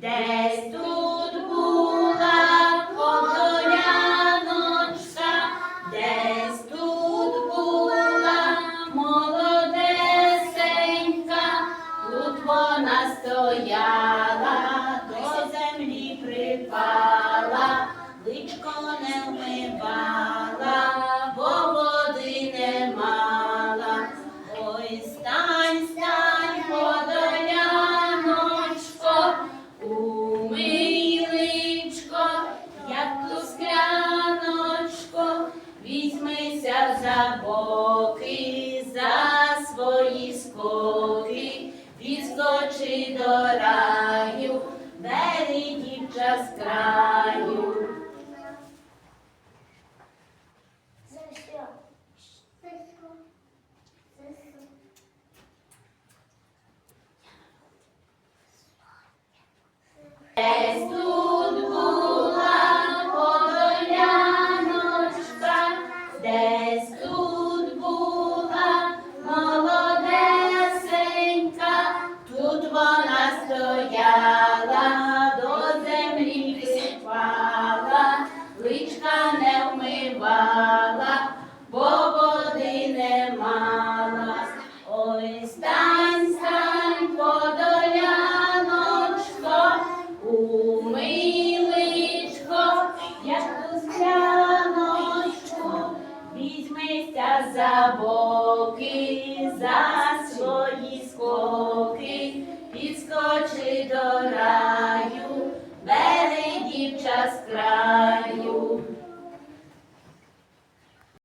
Десь тут була подоляночка, десь тут була молодесенька, тут вона стояла, до землі припала, личко не вмивала, за боки, за свої скоки, відскочи до раю, бери дівча з краю. За вона стояла, до землі припала, личка не вмивала, бо води не мала. Ой, стань, стань, подоляночко, умий як ту скляночку, візьмися за боки, за plus